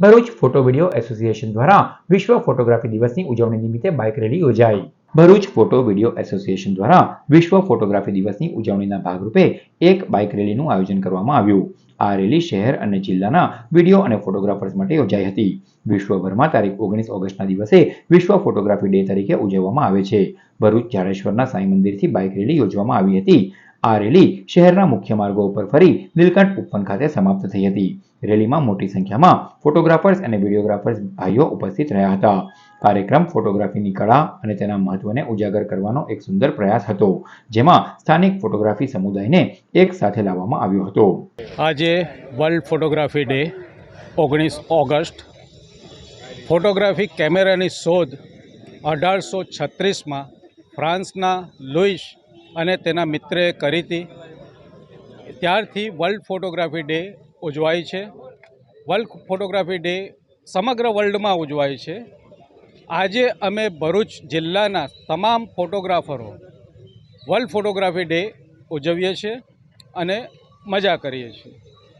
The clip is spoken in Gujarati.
ભરૂચ ફોટો વિડિયો એસોસિએશન દ્વારા વિશ્વ ફોટોગ્રાફી દિવસની ઉજવણી નિમિત્તે બાઇક રેલી યોજાઈ. ભરૂચ ફોટો વિડિયો એસોસિએશન દ્વારા વિશ્વ ફોટોગ્રાફી દિવસની ઉજવણીના ભાગરૂપે એક બાઇક રેલીનું આયોજન કરવામાં આવ્યું. આ રેલી શહેર અને જિલ્લાના વીડિયો અને ફોટોગ્રાફર્સ માટે યોજાઈ હતી. વિશ્વભરમાં તારીખ ઓગણીસ ઓગસ્ટના દિવસે વિશ્વ ફોટોગ્રાફી ડે તરીકે ઉજવવામાં આવે છે. ભરૂચ જાડેશ્વરના સાંઈ મંદિરથી બાઇક રેલી યોજવામાં આવી હતી. આ રેલી શહેરના મુખ્ય માર્ગો ઉપર ફરી નીલકંઠ ઉપવન ખાતે સમાપ્ત થઈ હતી. રેલીમાં મોટી સંખ્યામાં ફોટોગ્રાફર્સ અને વિડીયોગ્રાફર્સ ભાઈઓ ઉપસ્થિત રહ્યા હતા. કાર્યક્રમ ફોટોગ્રાફીની કળા અને તેના મહત્વને ઉજાગર કરવાનો એક સુંદર પ્રયાસ હતો, જેમાં સ્થાનિક ફોટોગ્રાફી સમુદાયને એક સાથે લાવવામાં આવ્યો હતો. આજે વર્લ્ડ ફોટોગ્રાફી ડે, ઓગણીસ ઓગસ્ટ. ફોટોગ્રાફી કેમેરાની શોધ અઢારસો છત્રીસમાં ફ્રાન્સના લુઈસ અને તેના મિત્રે કરી હતી. ત્યારથી વર્લ્ડ ફોટોગ્રાફી ડે ઉજવાય છે. વર્લ્ડ ફોટોગ્રાફી ડે સમગ્ર વર્લ્ડમાં ઉજવાય છે. આજે અમે ભરૂચ જિલ્લાના તમામ ફોટોગ્રાફરો વર્લ્ડ ફોટોગ્રાફી ડે ઉજવીએ છીએ અને મજા કરીએ છીએ.